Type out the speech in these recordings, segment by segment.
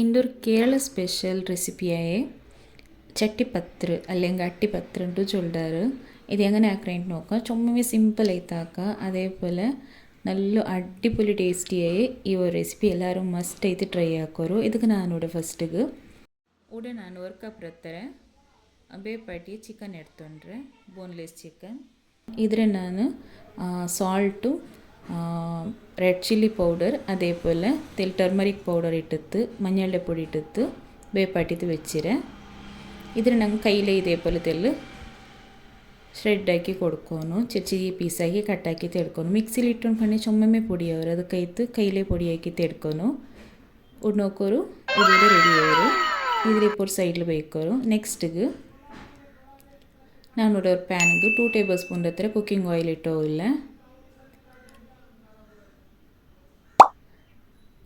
ഇന്നൊരു കേരള സ്പെഷ്യൽ റെസിപ്പിയായ ചട്ടിപ്പത്തിരി അല്ലെങ്കിൽ അട്ടിപ്പത്തിരി എന്ന് ചൊല്ലാറ് ഇത് എങ്ങനെ ആക്കണേന്ന് നോക്കാം ചുമ്മാ സിമ്പിൾ ആയിത്താക്കുക അതേപോലെ നല്ല അടിപൊളി ടേസ്റ്റിയായി ಈ ರೆಸಿಪಿ ಎಲ್ಲರೂ ಮಸ್ಟ್ ಐತೆ ಟ್ರೈ ಹಾಕೋರು ಇದಕ್ಕೆ ನಾನು ನೋಡಿ ಫಸ್ಟಿಗೆ ಉಡೆ ನಾನು ஒரு ಕಪ್ ಇರ್ತಾರೆ ಬೇಪಾಟಿ ಚಿಕನ್ ಎಡ್ತೊಂಡ್ರೆ ಬೋನ್ಲೆಸ್ ಚಿಕನ್ ಇದ್ರೆ ನಾನು ಸಾಲ್ಟು ரெட் ಚಿಲ್ಲಿ பவுடர் அதே போல் தில் ಟರ್ಮರಿಕ್ பவுடர் ഇട്ടത് മഞ്ഞളുടെ പൊടി ഇട്ടത് വേപ്പാട്ടിയത് വെച്ചിരെ ഇതിന് ഞങ്ങൾ കയ്യിൽ ഇതേപോലെ തെല്ല് ಶ್ರೆಡ್ಡಾಕಿ ಕೊಡ್ಕೊನು ಚಿರ್ಚಿಗೆ ಪೀಸಾಗಿ ಕಟ್ಟಾಕಿ ತೆಡ್ಕೊನು ಮಿಕ್ಸಿಲಿ ಇಟ್ಟೊಂಡು ಕಣ್ಣೆ ಚೊಮ್ಮೆ ಪುಡಿ ಅವರು ಅದಕ್ಕೆ ಇತ್ತು ಕೈಲೇ ಪುಡಿ ಹಾಕಿ ತೆಡ್ಕೊನು ಉಣ್ಣೋಕೋರು ಇದೀಗ ರೆಡಿ ಅವರು ಇದ್ರೆ ಪೋರ್ ಸೈಡ್ಲು ಬೇಕೋರು ನೆಕ್ಸ್ಟಿಗೆ ನಾನೂರ ಪ್ಯಾನ್ಗೆ ಟೂ ಟೇಬಲ್ ಸ್ಪೂನ್ ಹತ್ರ ಕುಕ್ಕಿಂಗ್ ಆಯಿಲ್ ಇಟ್ಟೋಗಿಲ್ಲ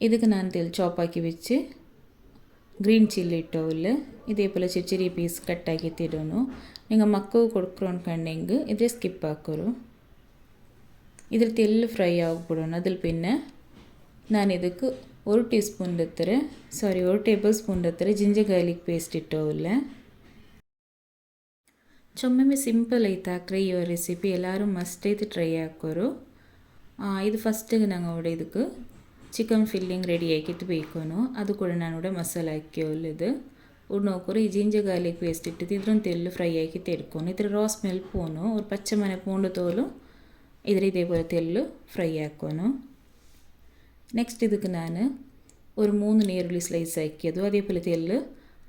ಇದಕ್ಕೆ ನಾನು ತೆಲ್ ಚಾಪ್ ಹಾಕಿವಿಚ್ಚು ಗ್ರೀನ್ ಚಿಲ್ಲಿ ಇಟ್ಟವಲ್ಲು ಇದೇಪೋಲ ಚಿರಿ ಚಿರಿ ಪೀಸ್ ಕಟ್ಟಾಗಿ ಎತ್ತಿಡೋನು நீங்கள் மக்கு கொடுக்குறோன்னு கண்டிங்கு இதே ஸ்கிப் ஆக்குறோம் இதில் தெல்லு ஃப்ரை ஆகப்படும் அதில் பின்ன நான் இதுக்கு ஒரு டீஸ்பூன் எத்தர சாரி ஒரு டேபிள் ஸ்பூன் எத்தர ஜிஞ்சர் கார்லிக் பேஸ்ட் ಇಟ್ಟೋಲ್ಲ ಚೊಮ್ಮೆ ಸಿಂಪಲ್ ಐತೆ ಹಾಕ್ರೆ ಈ ರೆಸಿಪಿ ಎಲ್ಲರೂ ಮಸ್ಟ್ ಐತೆ ಟ್ರೈ ಹಾಕೋರು ಇದು ಫಸ್ಟಿಗೆ ನಂಗೆ ಅವಡೆ ಇದಕ್ಕೆ ಚಿಕನ್ ಫಿಲ್ಲಿಂಗ್ ರೆಡಿ ಆಕಿಟ್ಟು ಬೇಕೂನು ಅದು ಕೂಡ ನಾನು ಕೂಡ ಮಸಾಲೆ ಹಾಕಿಯೋಲಿದು ಇವ್ರು ನೋಕೋರು ಈ ಜಿಂಜರ್ ಗಾರ್ಲಿಕ್ ಪೇಸ್ಟ್ ಇಟ್ಟಿದ್ದು ಇದ್ರೊಂದು ತೆಲ್ಲು ಫ್ರೈ ಆಕಿತ್ತು ಎಡ್ಕೊನು ಇದ್ರ ರಾ ಸ್ಮೆಲ್ ಪೋನು ಅವ್ರು ಪಚ್ಚ ಮನೆ ಪೂಂಡು ತೋಲು ಇದ್ರ ಇದೇ പോലെ ತೆಲ್ಲು ಫ್ರೈ ಹಾಕೋನು ನೆಕ್ಸ್ಟ್ ಇದಕ್ಕೆ ನಾನು ഒരു മൂന്ന് നീരുള്ളി സ്ലൈസ് ആക്കിയതും അതേപോലെ തെല്ല്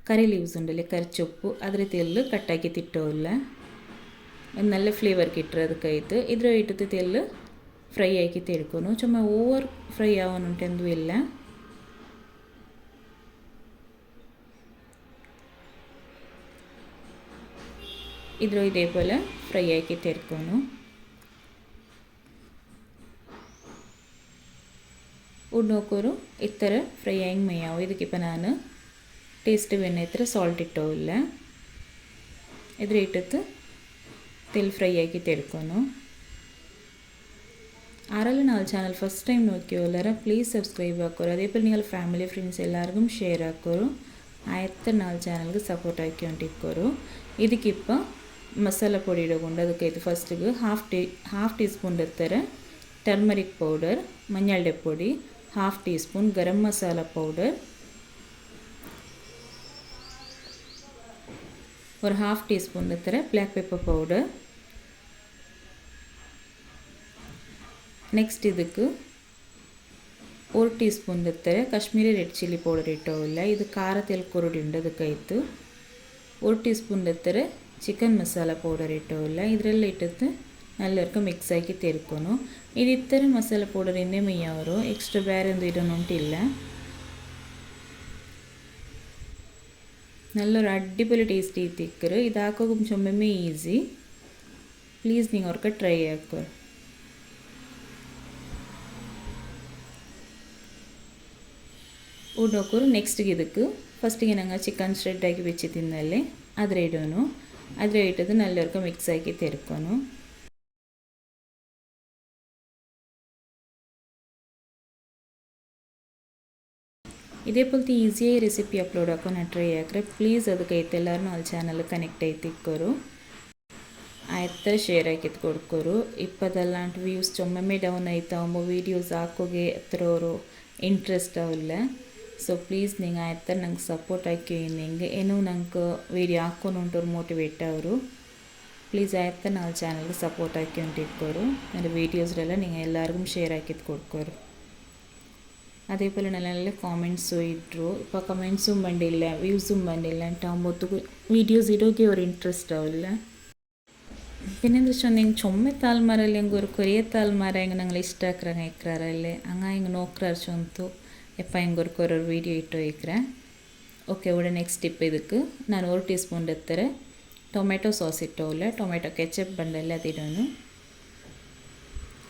കറി ലീവ്സ് ഉണ്ടല്ലേ കറിച്ചൊപ്പ് അതിൽ തെല്ല് കട്ടാക്കി തിട്ടോല്ല നല്ല ഫ്ലേവർ കിട്ടുന്നത് കയ്യത്ത് ഇതിലായിട്ടത്തെ തെല്ല് ಫ್ರೈ ಆಗಿ ತೆಳ್ಕೊನು ಚುಮ್ಮ ಓವರ್ ಫ್ರೈ ಆವನುಂಟೆಂದು ಇಲ್ಲ ഇതിലും ഇതേപോലെ ഫ്രൈ ആക്കി തീർക്കുന്നു ഉണ്ണോക്കൊരു ഇത്ര ഫ്രൈ ആയി മെയ്യാവും ഇതിക്കിപ്പോൾ ഞാൻ ടേസ്റ്റ് പിന്നെ ഇത്ര സോൾട്ട് ഇട്ടോയില്ല ഇതിലിട്ടത്ത് തിൽ ഫ്രൈ ആക്കി തീർക്കുന്നു అరలు నాలుగు ఛానల్ ఫస్ట్ ಟೈಮ್ ನೋಡ್ಕೊಳ್ಳಾರ ಪ್ಲೀಸ್ ಸಬ್ಸ್ಕ್ರೈಬ್ ಹಾಕೋರು ಅದೇಪೋಲ್ ನೀವು ಫ್ಯಾಮಿಲಿ ಫ್ರೆಂಡ್ಸ್ ಎಲ್ಲರಿಗೂ ಶೇರ್ ಹಾಕೋರು ಆಯ್ತು ನಾಲ್ಕು ಚಾನಲ್ಗೆ ಸಪೋರ್ಟ್ ಹಾಕ್ಕೊಂಡಿಕ್ಕೋರು ಇದಕ್ಕಿಪ್ಪ ಮಸಾಲ ಪುಡಿ ಇಡಕೊಂಡು ಅದಕ್ಕೈತು ಫಸ್ಟಿಗೆ half tea half teaspoon ಇರ್ತಾರೆ ಟರ್ಮರಿಕ್ ಪೌಡರ್ ಮಂಜಳ್ಡೆ ಪುಡಿ half teaspoon garam masala powder ஒரு ஹாஃப் டீஸ்பூன் இருக்கிற பிளாக் பெப்பர் பவுடர் ನೆಕ್ಸ್ಟ್ ಇದಕ್ಕೆ ഒരു ಟೀಸ್ಪೂನ್ ಇರ್ತಾರೆ ಕಾಶ್ಮೀರಿ ರೆಡ್ ಚಿಲ್ಲಿ ಪೌಡರ್ ಇಟ್ಟವಿಲ್ಲ ಇದು ಖಾರ ತೆಲ್ ಕೊರಡಿ ഉണ്ട് ಅದಕ್ಕಾಯ್ತು ഒരു ಟೀಸ್ಪೂನ್ ಇರ್ತಾರೆ ಚಿಕನ್ ಮಸಾಲ ಪೌಡರ್ ಇಟ್ಟವಿಲ್ಲ ಇದರೆಲ್ಲ ಇಟ್ಟಿದ್ದು ನಲ್ಲರ್ಕ ಮಿಕ್ಸ್ ಆಗಿ ತೆರ್ಕೊನು ಇದು ಇತ್ತರ ಮಸಾಲ ಪೌಡರ್ ಇನ್ನೇ ಮೇಯವರು ಎಕ್ಸ್ಟ್ರಾ ಬೇರೆ ಒಂದು ಇಡೋನುಂಟಿಲ್ಲ നല്ലൊരു അടിപൊളി ടേസ്റ്റ് തിക്കറ് ഇതാക്കുക ചുമ്മ ഈസി പ്ലീസ് നിങ്ങൾക്ക് ട്രൈ ആക്കുക ಉಡೋಕರು ನೆಕ್ಸ್ಟಿಗೆ ಇದಕ್ಕೆ ಫಸ್ಟಿಗೆ ನಂಗೆ ಚಿಕನ್ ಶ್ರೆಡ್ ಆಗಿ ಬೆಚ್ಚಿ ತಿನ್ನಲ್ಲೇ ಅದ್ರ ಇಡೋನು ಅದ್ರ ಇಟ್ಟದು ನಲ್ಲವರ್ಗ ಮಿಕ್ಸ್ ಆಗಿ ತೆರ್ಕೊನು ಇದೇಪೋಲ್ತಿ ಈಸಿಯಾಗಿ ರೆಸಿಪಿ ಅಪ್ಲೋಡ್ ಹಾಕೊಂಡು ಟ್ರೈ ಹಾಕ್ರೆ ಪ್ಲೀಸ್ ಅದಕ್ಕೆ ಐತೆ ಎಲ್ಲರೂ ಅಲ್ಲಿ ಚಾನಲ್ ಕನೆಕ್ಟ್ ಐತಿ ಇಕ್ಕೋರು ಆಯ್ತು ಶೇರ್ ಹಾಕಿದ್ ಕೊಡ್ಕೋರು ಇಪ್ಪತ್ತಲ್ಲಾಂಟು ವ್ಯೂಸ್ ಚೊಮ್ಮೆ ಡೌನ್ ಆಯ್ತಾವ ವೀಡಿಯೋಸ್ ಹಾಕೋಗೆ ಹತ್ರವರು ಇಂಟ್ರೆಸ್ಟ್ ಅವಲ್ಲ ಸೊ ಪ್ಲೀಸ್ ನಿಂಗೆ ಆಯ್ತಾರೆ ನಂಗೆ ಸಪೋರ್ಟ್ ಹಾಕಿ ನಿಂಗೆ ಏನೋ ನಂಗೆ ವೀಡಿಯೋ ಹಾಕೊಂಡು ಹೊಂಟವ್ರು ಮೋಟಿವೇಟ್ ಅವರು ಪ್ಲೀಸ್ ಆಯ್ತು ನಾವು ಚಾನಲ್ಗೆ ಸಪೋರ್ಟ್ ಹಾಕಿ ಹೊಂಟಿಟ್ಕೋರು ಅಂದರೆ ವೀಡಿಯೋಸ್ರೆಲ್ಲ ನೀವು ಎಲ್ಲರಿಗೂ ಶೇರ್ ಹಾಕಿದ್ದು ಕೊಟ್ಕೋರು ಅದೇ ಪೋಲ ನಲ್ಲೆಲ್ಲ ಕಾಮೆಂಟ್ಸು ಇಟ್ಟರು ಇಪ್ಪ ಕಮೆಂಟ್ಸು ಬಂದಿಲ್ಲ ವ್ಯೂಸು ಬಂದಿಲ್ಲ ಅಂತ ಅಂಬೊತ್ತಿಗೂ ವೀಡಿಯೋಸ್ ಇಡೋಕೆ ಅವ್ರು ಇಂಟ್ರೆಸ್ಟ್ ಅವಿಲ್ಲ ಏನೆಂದ್ರೆ ಚೊಂದು ಹಿಂಗೆ ಚೊಮ್ಮೆ ತಾಲ್ಮಾರಲ್ಲಿ ಹೆಂಗೆ ಅವ್ರು ಕೊರಿಯ ತಾಲ್ಮಾರ ಹೆಂಗೆ ನಂಗೆ ಇಷ್ಟ ಹಾಕ್ರಂಗೆ ಇಕ್ರಾರಲ್ಲೇ ಹಂಗೆ ಹಿಂಗೆ ನೋಕ್ರಾರ್ ಚೊಂತು ಯಪ್ಪ ಹೆಂಗೊರ್ಕೋ ಅವ್ರವ್ರ ವೀಡಿಯೋ ಇಟ್ಟು ಇಕ್ಕರೆ ಓಕೆ ಉಡ ನೆಕ್ಸ್ಟ್ ಟಿಪ್ ಇದಕ್ಕೆ ನಾನು ஒரு ಟೀಸ್ಪೂನ್ ಎತ್ತರೆ ಟೊಮೆಟೊ ಸಾಸ್ ಇಟ್ಟೋಲ್ಲ ಟೊಮೆಟೊ ಕೆಚಪ್ ಬಂದಲ್ಲ ಅದಿಡೋನು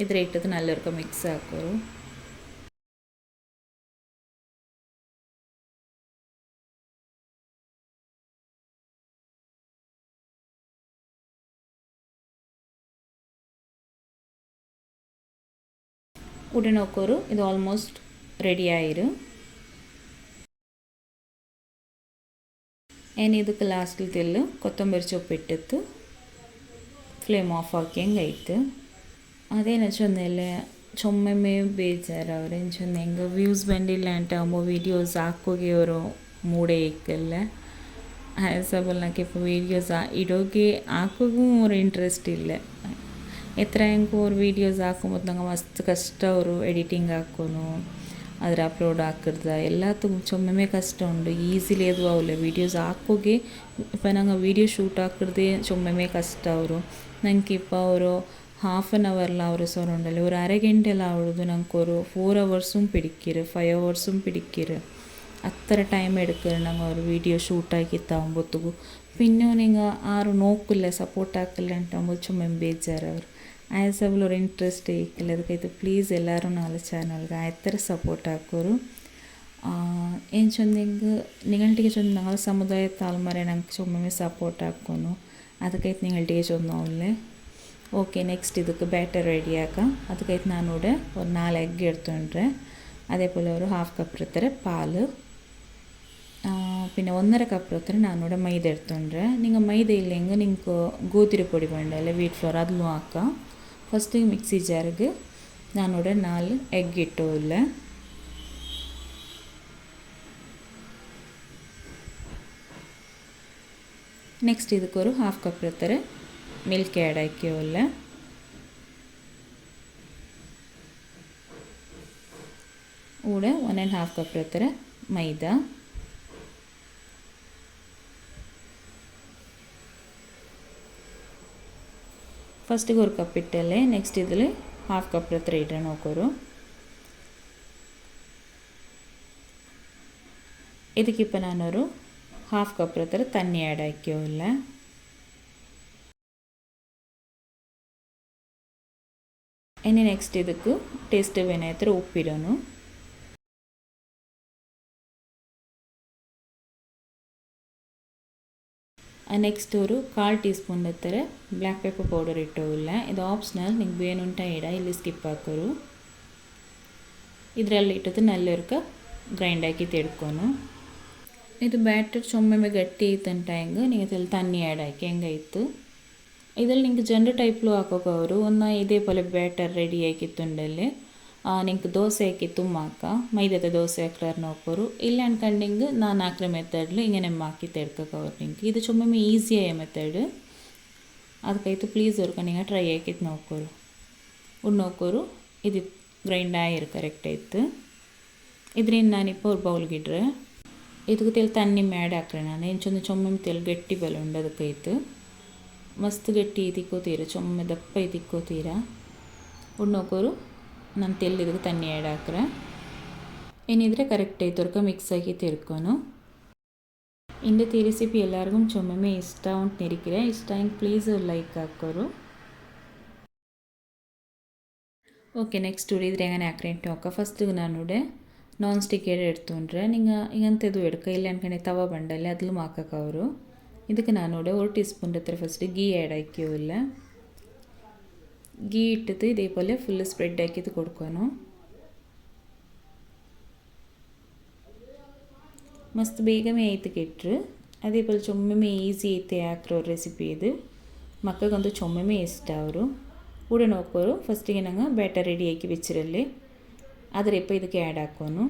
ಇದರ ಇಟ್ಟದು ನಲ್ಲವರ್ಕು ಮಿಕ್ಸ್ ಹಾಕೋರು ಉಡನೋಕೋರು ಇದು ಆಲ್ಮೋಸ್ಟ್ റെഡി ആയിരും ഇനി ഇത് ലാസ്റ്റിൽ തെല്ല് കൊത്തമ്പരി ചുപ്പ് ഇട്ടെത്ത് ഫ്ലെയിം ഓഫ് ആക്കിയും കഴിത്ത്. അതേനച്ചൊന്നല്ലേ ചുമ്മമ്മയും ബേജാറും അവരെച്ചൊന്നെങ്ക വ്യൂസ് വേണ്ടിയില്ലാണ്ടാകുമ്പോൾ വീഡിയോസ് ആക്കുകയോ ഒരു മൂടേക്കല്ലേ ഹയസബിളിനൊക്കെയിപ്പോൾ വീഡിയോസ് ആ ഇടുകയും ആക്കുകയും ഒരു ഇൻട്രസ്റ്റ് ഇല്ല. എത്രയെങ്കിലും ഒരു വീഡിയോസ് ആക്കുമ്പോൾ തങ്ങൾ മസ്ത് കഷ്ടം ഒരു എഡിറ്റിംഗ് ആക്കുന്നു. ಅದರ ಅಪ್ಲೋಡ್ ಹಾಕಿರ್ದ ಎಲ್ಲ ಚೊಮ್ಮೆ ಕಷ್ಟ ಉಂಟು ಈಸಿ ಅದು ಅವಲ್ಲ ವೀಡಿಯೋಸ್ ಹಾಕೋಗೆ ಇಪ್ಪ ನಂಗೆ ವೀಡಿಯೋ ಶೂಟ್ ಹಾಕಿರ್ದೆ ಚೊಮ್ಮೆ ಕಷ್ಟ ಅವರು ನಂಗೆ ಇಪ್ಪ ಅವರು ഹാഫ് ആൻ അവറിൽ ആ ഒരു സോൺ ഉണ്ടല്ലോ ഒരു ನಂಗೆ ആവുള്ളത് ഞങ്ങൾക്ക് ഒരു ഫോർ അവേഴ്സും പിടിക്കരു ഫൈവ് അവേഴ്സും പിടിക്കരു അത്ര ടൈം എടുക്കരുത് ഞങ്ങൾ ഒരു വീഡിയോ ഷൂട്ടാക്കി താകുമ്പോഴത്തേക്കും പിന്നെ നിങ്ങൾ ആരും നോക്കില്ല സപ്പോർട്ടാക്കില്ല ഉണ്ടാകുമ്പോൾ ಚೊಮ್ಮೆ ಬೇಜಾರು അവർ ಆ್ಯಸಬಲ್ ಅವ್ರು ಇಂಟ್ರೆಸ್ಟ್ ಇಕ್ಕಿಲ್ಲ ಅದಕ್ಕೈತೆ ಪ್ಲೀಸ್ ಎಲ್ಲರೂ ನಾಳೆ ಚಾನಲ್ಗೆ ಆಯ್ತರ ಸಪೋರ್ಟ್ ಹಾಕೋರು ಏನು ಚೊಂದಿಂಗೆ ನಿಗಳ್ಟಿಗೆ ಚೊಂದ ഞങ്ങൾ ಸಮುದಾಯ ತಾಳ್ಮರೆ ನಂಗೆ ചുമ്മാ ಸಪೋರ್ಟ್ ಹಾಕೋನು ಅದಕ್ಕೈತೆ ನಿಗಳ್ಟಿಗೆ ಚೊಂದ ಅವಲ್ಲೇ ಓಕೆ ನೆಕ್ಸ್ಟ್ ಇದಕ್ಕೆ ಬ್ಯಾಟರ್ ರೆಡಿ ಆಕ ಅದಕ್ಕೈತೆ ನಾನು ನೋಡಿ ಒಂದು ನಾಲ್ಕು ಎಗ್ എടുത്തോണ്ടേ അതേപോലെ ഒരു ഹാഫ് കപ്പ് എടുത്തര പാല് പിന്നെ ഒന്നര കപ്പ് എടുത്തര നാനൂടെ മൈദ എടുത്തോണ്ടേ നിങ്ങൾ മൈദ ഇല്ലെങ്കിൽ നിങ്ങൾക്ക് ಗೋಧಿರ പൊടി വേണ്ട അല്ലെ വീറ്റ് ഫ്ലോർ അതിലും ആക്കാം ಫಸ್ಟಿಗೆ ಮಿಕ್ಸಿ ಜಾರಿಗೆ ನಾನೋಡ ನಾಲ್ಕು ಎಗ್ ಇಟ್ಟು ಇಲ್ಲ ನೆಕ್ಸ್ಟ್ ಇದಕ್ಕೆ ஒரு ಹಾಫ್ ಕಪ್ ಇರ್ತಾರೆ ಮಿಲ್ಕ್ ಆ್ಯಡ್ ಆಕಿವಲ್ಲ ಊಡ ಒನ್ ಆ್ಯಂಡ್ ಹಾಫ್ ಕಪ್ ಇರ್ತಾರೆ ಮೈದಾ ಫಸ್ಟಿಗೆ ഒരു ಕಪ್ ಇಟ್ಟಲ್ಲೇ ನೆಕ್ಸ್ಟ್ ഇതിൽ ഹാഫ് കപ്പ് എത്ര ഇടണം നോക്കൊരു ಇದಕ್ಕಿಪ್ಪ ನಾನೊರು ಹಾಫ್ ಕಪ್ ಹತ್ರ ತಣ್ಣಿ ಆ್ಯಡ್ ಹಾಕಿಲ್ಲ ഇനി നെക്സ്റ്റ് ಇದಕ್ಕೆ ಟೇಸ್ಟ್ ಬೇನೆ ಉಪ್ಪಿಡೋನು ನೆಕ್ಸ್ಟ್ ಅವರು ಕಾಲು ಟೀ ಸ್ಪೂನ್ ಎತ್ತಾರೆ ಬ್ಲ್ಯಾಕ್ ಪೆಪ್ಪರ್ ಪೌಡರ್ ಇಟ್ಟೋಗಿಲ್ಲ ಇದು ಆಪ್ಷನಲ್ ನಿಂಗೆ ಬೇನುಂಟ ಇಡ, ಇಲ್ಲಿ ಸ್ಕಿಪ್ ಹಾಕೋರು. ಇದರಲ್ಲಿ ಇಟ್ಟದ್ದು ನಲ್ಲೊರ್ಕ ಗ್ರೈಂಡ್ ಹಾಕಿ ತೆಡ್ಕೊನು ಇದು ಬ್ಯಾಟರ್ ಚೊಮ್ಮೆ ಗಟ್ಟಿ ಇತ್ತಂಟ ಹೆಂಗೆ ನೀವು ಅದ್ರಲ್ಲಿ ತಣ್ಣಿ ಆ್ಯಡ್ ಹಾಕಿ ಹೆಂಗಾಯಿತು ಇದರಲ್ಲಿ ನಿಂಗೆ ಜನರ ಟೈಪ್ಲು ಹಾಕೋಕೋರು ಒಂದು ಇದೇ ಪೊಲೆ ಬ್ಯಾಟರ್ ರೆಡಿ ಆಗಿತ್ತುಂಡಲ್ಲಿ ನಿಂಗೆ ದೋಸೆ ಹಾಕಿ ತುಮ್ಮಾಕ ಮೈದಾದ ದೋಸೆ ಹಾಕ್ಲಾರ ನೋಕೋರು ಇಲ್ಲ ಅನ್ಕಂಡಿಂಗ್ ನಾನು ಹಾಕ್ರೆ ಮೆಥಡ್ಲು ಹಿಂಗೆ ನಮ್ಮ ಹಾಕಿ ತೆಡ್ಕೋರು ನಿಂಗೆ. ಇದು ಚೊಮ್ಮೆ ಈಸಿಯಾಯ ಮೆಥಡ್ ಅದಕ್ಕಾಯ್ತು ಪ್ಲೀಸ್ ಅವ್ರಿಗೆ ಟ್ರೈ ಹಾಕಿತ್ತು ನೋಕೋರು ಉಣ್ಣು ನೋಕೋರು ಇದು ಗ್ರೈಂಡ್ ಆಯಿರು ಕರೆಕ್ಟ್ ಆಯ್ತು. ಇದ್ರಿಂದ ನಾನಿಪ್ಪ ಅವ್ರು ಬೌಲ್ಗಿಡ್ರೆ ಇದಕ್ಕೆ ತೆಲ್ ತನ್ನಿ ಮ್ಯಾಡ್ ಹಾಕ್ರೆ ನಾನು. ಎಂಚೊಂದು ಚೊಮ್ಮೆ ತೆಲ್ ಗಟ್ಟಿ ಬಲ ಉಂಡು ಅದಕ್ಕಾಯ್ತು ಮಸ್ತ್ ಗಟ್ಟಿ ತಿಕ್ಕೋತೀರ. ಚೊಮ್ಮೆ ದಪ್ಪ ತಿಕ್ಕೋತೀರ. ಉಣ್ಣೋಕೋರು ನಾನು ತೆಲ್ಲದಕ್ಕೆ ತಣ್ಣಿ ಆ್ಯಡ್ ಹಾಕ್ರೆ. ಏನಿದ್ರೆ ಕರೆಕ್ಟ್ ಮಿಕ್ಸ್ ಆಗಿ ತಿರ್ಕೊನು. ಇಂದತಿ ಈ ರೆಸಿಪಿ ಎಲ್ಲರಿಗೂ ಚೊಮ್ಮೆ ಇಷ್ಟ ಅಂತ ನೆರಿಕಿರೆ. ಇಷ್ಟ ಹಿಂಗೆ ಪ್ಲೀಸ್ ಲೈಕ್ ಹಾಕೋರು. ಓಕೆ ನೆಕ್ಸ್ಟ್ ಉಳಿದ್ರೆ ಹೆಂಗಾನೆ ಹಾಕ್ರೆಂಟ್ ಹಾಕ? ಫಸ್ಟಿಗೆ ನಾನು ನಾನ್ ಸ್ಟಿಕ್ ಎಡೆ ಎಡ್ತೊಂಡ್ರೆ ನಿಂಗೆ ಹಿಂಗಂತದು ಎಡ್ಕ. ಇಲ್ಲ ಅನ್ಕೊಂಡೆ ತವ ಬಂಡಲ್ಲಿ ಅದ್ಲು ಮಾಕಕ್ಕೆ ಅವರು. ಇದಕ್ಕೆ ನಾನು ಒಡೆ ಒಂದು ಟೀ ಸ್ಪೂನ್ ಹತ್ರ ಫಸ್ಟ್ ಗೀ ಆ್ಯಡ್ ಇಲ್ಲ. ഗീ ഇട്ടിട്ട് ഇതേപോലെ ഫുൾ സ്പ്രെഡ് ആക്കി ഇത് കൊടുക്കാനോ മസ്ത് വേഗം ഏത്ത് കെട്ടർ അതേപോലെ ചുമ്മ ഈസി ഏത്ത ആക്കറ റെസിപ്പി ഇത്. മക്കൾക്ക് എന്തോ ചുമ്മ ഇഷ്ടാവും ഉടൻ നോക്കൂ ഫസ്റ്റ് ഇങ്ങനെ അങ്ങ് ബാറ്റർ റെഡി ആക്കി വെച്ചിരല്ലേ അതിൽ ഇപ്പോൾ ഇതൊക്കെ ആഡ് ആക്കുന്നു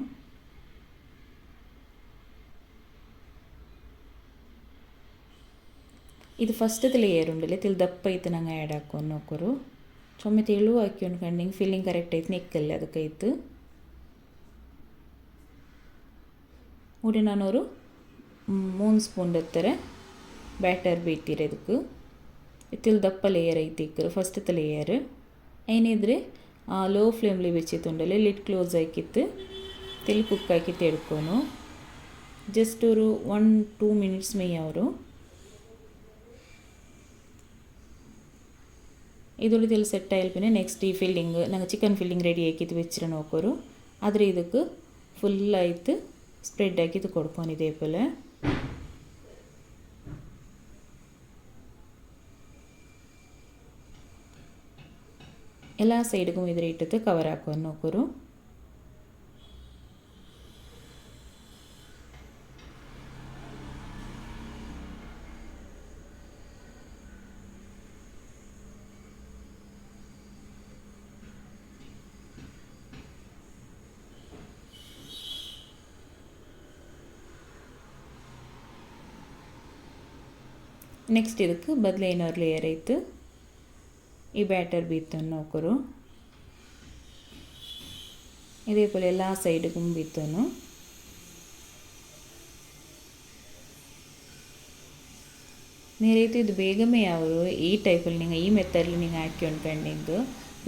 ഇത് ഫസ്റ്റത്തെ ലെയർ ഉണ്ടല്ലേ? തിൽ ദപ്പ ഇതിനങ്ങ് ആഡ് ആക്കുമെന്ന് നോക്കൂ ತೆಳು ಹಾಕಿ ಉಂಡ್ಕಂಡು ಫೀಲಿಂಗ್ ಕರೆಕ್ಟ್ ಐತೆ ನೆಕ್ಕಲ್ಲಿ ಇತ್ತು. ಮೂಡಿ ನಾನವರು ಮೂನು ಸ್ಪೂನ್ ಎತ್ತರೆ ಬ್ಯಾಟರ್ ಬೀತೀರಿ ಅದಕ್ಕೆ. ತಿಲ್ ದಪ್ಪ ಲೇಯರ್ ಐತಿ ಇಕ್ಕರು ಫಸ್ಟ್ ಲೇಯರ್ ಏನಿದ್ರೆ ಲೋ ಫ್ಲೇಮ್ಲಿ ಬೆಚ್ಚಿತ್ತುಂಡಲೆ ಲಿಟ್ ಕ್ಲೋಸ್ ಹಾಕಿತ್ತು. ತಿಲ್ ಕುಕ್ ಹಾಕಿ ತೆಡ್ಕೊನು ಜಸ್ಟ್ ಅವರು ಒನ್ ಟೂ ಮಿನಿಟ್ಸ್ ಮೇ ಅವರು. ಈರುಳ್ಳಿ ತೆಲ್ ಸೆಟ್ ಆಯ್ಪಿನ ನೆಕ್ಸ್ಟ್ ಈ ಫಿಲ್ಲಿಂಗ್ ನಂಗೆ ಚಿಕನ್ ಫಿಲ್ಲಿಂಗ್ ರೆಡಿ ಹಾಕಿದ್ದು ವೆಚ್ಚರ ನೋಕೋರು ಆದರೆ ಇದಕ್ಕೆ ಫುಲ್ ಆಯ್ತು ಸ್ಪ್ರೆಡ್ ಹಾಕಿದ್ದು ಕೊಡ್ಕೊಂಡಿದೆ ಪೋಲ ಎಲ್ಲ ಸೈಡ್ಗೂ ಇದ್ರ ಇಟ್ಟದ್ದು ಕವರ್ ಹಾಕೊಂಡು ನೋಕೋರು ನೆಕ್ಸ್ಟ್ ಇದಕ್ಕೆ ಬದಲು ಏನೋರು ಲೇಯರ್ ಐತು. ಈ ಬ್ಯಾಟರ್ ಬೀತು ನೋಕರು ಇದೇ ಪೋಲೆ ಎಲ್ಲ ಸೈಡ್ಗೂ ಬೀತನು ನೀರೈತೆ ಇದು ಬೇಗಮೇ ಅವರು ಈ ಟೈಪಲ್ಲಿ ನಿಂಗೆ ಈ ಮೆತ್ತಲ್ಲಿ ನಿಂಗೆ ಹಾಕಿ ಉಣ್ಕಂಡಿಂಗು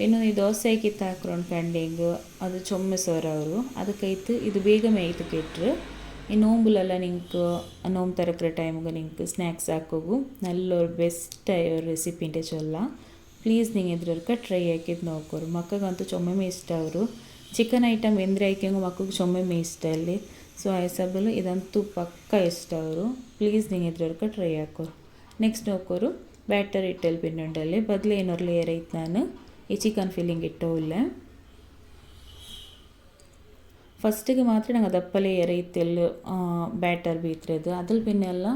ಇನ್ನು ಈ ದೋಸೆ ಹಾಕಿತ್ತು ಹಾಕ್ರು ಉಣ್ಕಂಡಿಂಗು ಅದು ಚೊಮ್ಮೆ ಸೋರವರು ಅದಕ್ಕೆ ಅದಕ್ಕೈತು ಇದು ಬೇಗಮೇ ಐತು ಕೆಟ್ರು ಈ ನೋಂಬುಲೆಲ್ಲ ನಿಂಗೆ ನೋಂಬು ತರಕ್ರ ಟೈಮ್ಗೆ ನಿಂಗೆ ಸ್ನ್ಯಾಕ್ಸ್ ಹಾಕೋಗು. ನಲ್ಲೋರು ಬೆಸ್ಟ್ ರೆಸಿಪಿ ಇಂಟೆ ಚೊಲ್ಲ. ಪ್ಲೀಸ್ ನಿಂಗೆ ಇದ್ರರ್ಕ ಟ್ರೈ ಹಾಕಿದ್ ನೋಕೋರು ಮಕ್ಕಗಂತೂ ಚೊಮ್ಮೆಮೆ ಇಷ್ಟ ಅವರು. ಚಿಕನ್ ಐಟಮ್ ಎಂದ್ರೆ ಹಾಕಿಂಗು ಮಕ್ಕಗೆ ಚೊಮ್ಮೆಮೆ ಇಷ್ಟ ಅಲ್ಲಿ. ಸೊ ಆ ಸಬ್ಬಲು ಇದಂತೂ ಪಕ್ಕ ಇಷ್ಟ ಅವರು. ಪ್ಲೀಸ್ ನಿಂಗೆ ಇದ್ರರ್ಕ ಟ್ರೈ ಹಾಕೋರು. ನೆಕ್ಸ್ಟ್ ನೋಕೋರು ಬ್ಯಾಟರ್ ಇಟ್ಟಲ್ಲಿ ಪಿಂಡುಂಡಲ್ಲಿ ಬದಲು ಏನೋರು ಲೇಯರ್ ಐತೆ ನಾನು. ಈ ಚಿಕನ್ ಫಿಲ್ಲಿಂಗ್ ಇಟ್ಟವಿಲ್ಲ ಫಸ್ಟಿಗೆ ಮಾತ್ರ ನಂಗೆ ದಪ್ಪಲೆ ಎರೆ ಐತೆಲ್ಲ ಬ್ಯಾಟರ್ ಬೀತ್ರದು. ಅದ್ರ ಪಿನ್ನೆಲ್ಲ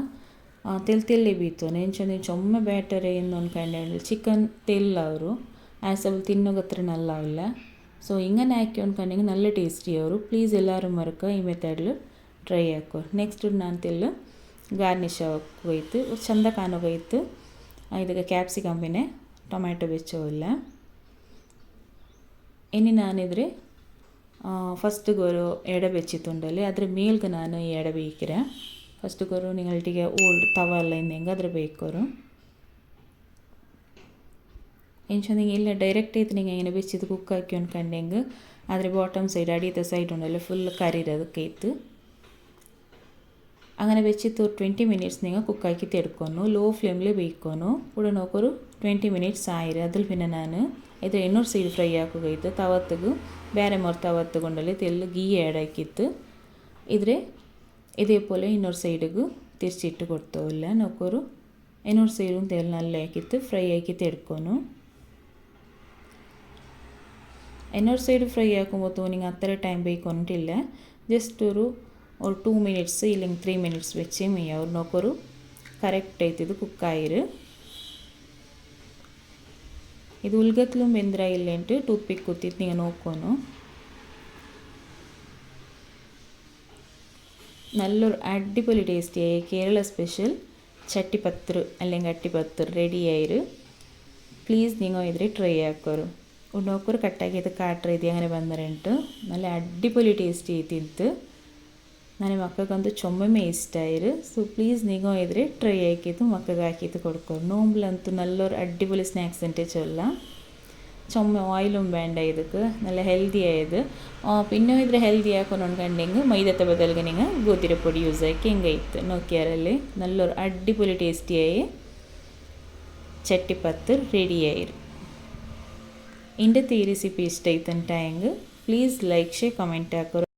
ತೆಲ್, ತೆಲ್ಲಿ ಬೀತು. ನೆಂಚೊಂದು ಚೊಮ್ಮೆ ಬ್ಯಾಟರ್ ಏನು ಹೇಳಿ ಚಿಕನ್ ತೆಲ್ಲ ಅವರು. ಆಸಬಲ್ ತಿನ್ನೋಗತ್ರ ನಲ್ಲ ಇಲ್ಲ. ಸೊ, ಹಿಂಗನೆ ಹಾಕಿ ಅನ್ಕೊಂಡೆ ನಲ್ಲ ಟೇಸ್ಟಿ ಅವರು. ಪ್ಲೀಸ್ ಎಲ್ಲರೂ ಮರಕ ಈ ಮೆಥಡ್ಲು ಟ್ರೈ ಹಾಕೋ. ನೆಕ್ಸ್ಟ್ ನಾನು ತೆಲ್ಲು ಗಾರ್ನಿಷ್ ಹೋಯ್ತು ಚಂದ ಕಾಣೋಗೋಯ್ತು ಇದಕ್ಕೆ ಕ್ಯಾಪ್ಸಿಕಮ್ಮಿನೇ ಟೊಮ್ಯಾಟೊ ಬೆಚ್ಚವಿಲ್ಲ ಇನ್ನು ನಾನಿದ್ರೆ ಫಸ್ಟ್ ಗೊರು ಎಡೆ ಬೆಚ್ಚಿತ್ತುಂಡಲ್ಲಿ ಅದ್ರ ಮೇಲ್ಗೆ ನಾನು ಎಡೆ ಬೇಯ್ಕಿರೆ ಫಸ್ಟ್ ಗೊರು ನಿಂಗಲ್ಟಿಗೆ ಓಲ್ಡ್ ತವ ಎಲ್ಲ ಇನ್ನು ಹೆಂಗಾದ್ರೆ ಬೇಕೋರು ಎಂಚಂದಿಗೆ ಇಲ್ಲ ಡೈರೆಕ್ಟ್ ಐತೆ ನಿಂಗೆ ಏನು ಬೆಚ್ಚಿದ್ದು ಕುಕ್ ಹಾಕಿ ಅನ್ಕಂಡೆಂಗೆ ಆದರೆ ಬಾಟಮ್ ಸೈಡ್ ಅಡಿತ ಸೈಡ್ ಉಂಡಲ್ಲ ಫುಲ್ ಕರಿರೋದಕ್ಕೆ ಇತ್ತು അങ്ങനെ വെച്ചിട്ട് ട്വൻറ്റി മിനിറ്റ്സ് നിങ്ങൾ കുക്കാക്കി തെടുക്കുന്നു ലോ ഫ്ലെയിമിൽ ಬೇಯ್ಕೊನು ಕೂಡ ನೋಕರು ಟ್ವೆಂಟಿ ಮಿನಿಟ್ಸ್ ಆಯಿರಿ ಅದ್ರ ಪಿನ್ನ ನಾನು ಇದು ಇನ್ನೂರು ಸೈಡ್ ಫ್ರೈ ಹಾಕೋಗೈತು ತವತ್ತಿಗೂ ಬೇರೆ ಮೊರ್ತಾವ ತಗೊಂಡಲ್ಲಿ ತೆಲ್ಲು ಗೀ ಆ್ಯಡ್ ಹಾಕಿತ್ತು ಇದ್ರೆ ಇದೇ ಪೋಲೆ ಇನ್ನೊಂದು ಸೈಡಿಗೂ ತಿರ್ಚಿಟ್ಟು ಕೊಡ್ತಾವಲ್ಲ ನೌಕರು ಇನ್ನೊಂದು ಸೈಡು ತೆಲ್ ನಲ್ಲ ಹಾಕಿತ್ತು ಫ್ರೈ ಹಾಕಿತ್ತು ಎಡ್ಕೊನು ಇನ್ನೊಂದು ಸೈಡು ಫ್ರೈ ಹಾಕೊಂಬೋದು ನಿಂಗೆ ಆ ಥರ ಟೈಮ್ ಬೇಕು ಅಂಟಿಲ್ಲ ಜಸ್ಟ್ ಅವರು ஒரு டூ மினிட்ஸு இல்லைங்க த்ரீ மினிட்ஸ் வச்சே மெய்யா ஒரு நோக்கரு கரெக்ட் ஐத்தது குக் ஆயிரு ಇದು ಉಲ್ಗತ್ಲು ಬೆಂದ್ರ ಇಲ್ಲೆಂಟು ಟೂತ್ ಪಿಕ್ ಕೂತಿತ್ತು ನೀವು ನೋಡ್ಕೊನು നല്ലൊരു അടിപൊളി ടേസ്റ്റിയായ കേരള സ്പെഷ്യൽ ചട്ടിപ്പത്തറ് അല്ലെങ്കിൽ അട്ടിപ്പത്തറ് റെഡിയായൊരു. പ്ലീസ് നിങ്ങൾ ഇതിൽ ട്രൈ ആക്കോറ് ഉണ്ടോക്കൊരു കട്ടാക്കിയത് കാട്ടർ ചെയ്ത് അങ്ങനെ വന്നിട്ടുണ്ട് നല്ല അടിപൊളി ടേസ്റ്റ് ചെയ്തിട്ട് അങ്ങനെ ಮಕ್ಕಳಿಗಂತೂ ಚೊಮ್ಮೊಮ್ಮೆ ಇಷ್ಟ സോ പ്ലീസ് ಪ್ಲೀಸ್ ನೀವು ട്രൈ ಟ್ರೈ ಆಯ್ಕಿದ್ದು ಮಕ್ಕಳಿಗೆ ಹಾಕಿದ್ದು ಕೊಡ್ಕೊಡು ನೋಂಬ್ಲಂತೂ നല്ലൊരു ಅಡ್ಡಿಪೊಲಿ സ്നാക്സ് ಅಂಟೇ ചൊല്ല. ചുമ ഓയിലും വേണ്ട ഇതൊക്കെ. നല്ല ഹെൽത്തി ആയത്. പിന്നെ ഇതിൽ ഹെൽത്തി ആക്കണമെന്നുണ്ടെങ്കിൽ മൈദത്തെ ബദലിക്ക് നിങ്ങൾ ഗോതിരപ്പൊടി യൂസ് ആക്കി എങ്കയ്ത്ത് നോക്കിയാലല്ലേ നല്ലൊരു അടിപൊളി ടേസ്റ്റിയായി ചട്ടിപ്പത്ത് റെഡിയായിരും എന്റെ തീ റെസിപ്പി ഇഷ്ടമായിത്തണ്ടായെങ്കിൽ പ്ലീസ് ലൈക്ക് ഷെയർ കമന്റ് ആക്കുക.